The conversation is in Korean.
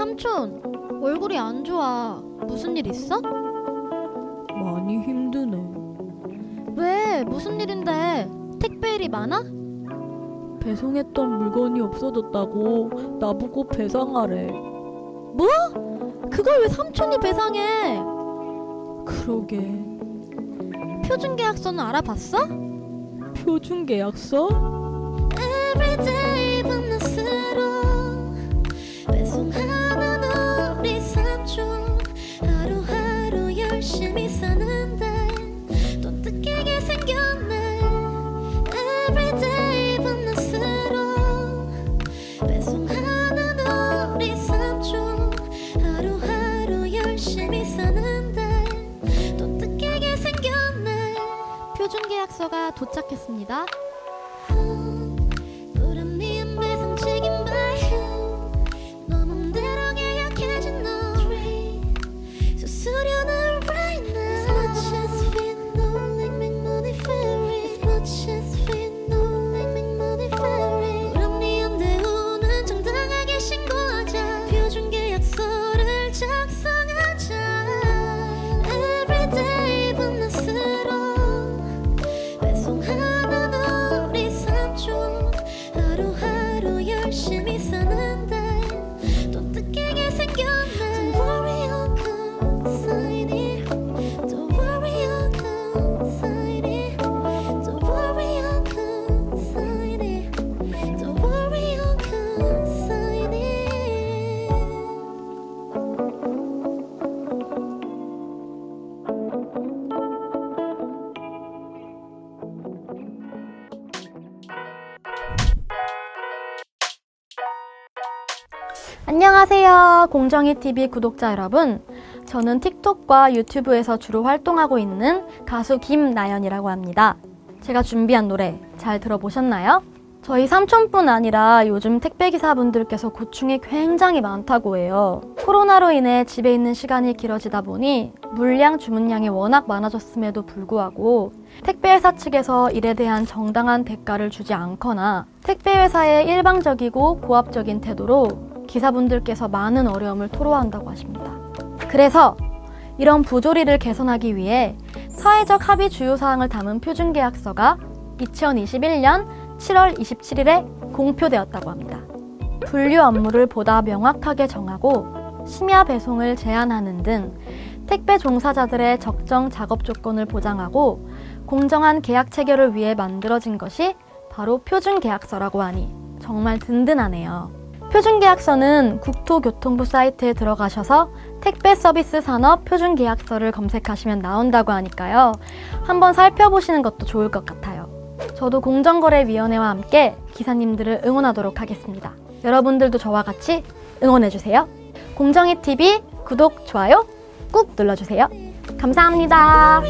삼촌, 얼굴이 안 좋아. 무슨 일 있어? 많이 힘드네. 왜? 무슨 일인데? 택배 일이 많아? 배송했던 물건이 없어졌다고 나보고 배상하래. 그걸 왜 삼촌이 배상해? 그러게. 표준 계약서는 알아봤어? 표준 계약서? 약서가 도착했습니다 하루 안녕하세요. 공정이 TV 구독자 여러분. 저는 틱톡과 유튜브에서 주로 활동하고 있는 가수 김나연이라고 합니다. 제가 준비한 노래 잘 들어보셨나요? 저희 삼촌뿐 아니라 요즘 택배기사분들께서 고충이 굉장히 많다고 해요. 코로나로 인해 집에 있는 시간이 길어지다 보니 물량 주문량이 워낙 많아졌음에도 불구하고 택배회사 측에서 이에 대한 정당한 대가를 주지 않거나 택배회사의 일방적이고 고압적인 태도로 기사분들께서 많은 어려움을 토로한다고 하십니다. 그래서 이런 부조리를 개선하기 위해 사회적 합의 주요 사항을 담은 표준 계약서가 2021년 7월 27일에 공표되었다고 합니다. 분류 업무를 보다 명확하게 정하고 심야 배송을 제한하는 등 택배 종사자들의 적정 작업 조건을 보장하고 공정한 계약 체결을 위해 만들어진 것이 바로 표준 계약서라고 하니 정말 든든하네요. 표준 계약서는 국토교통부 사이트에 들어가셔서 택배 서비스 산업 표준 계약서를 검색하시면 나온다고 하니까요. 한번 살펴보시는 것도 좋을 것 같아요. 저도 공정거래위원회와 함께 기사님들을 응원하도록 하겠습니다. 여러분들도 저와 같이 응원해주세요. 공정이 TV 구독, 좋아요 꾹 눌러주세요. 감사합니다.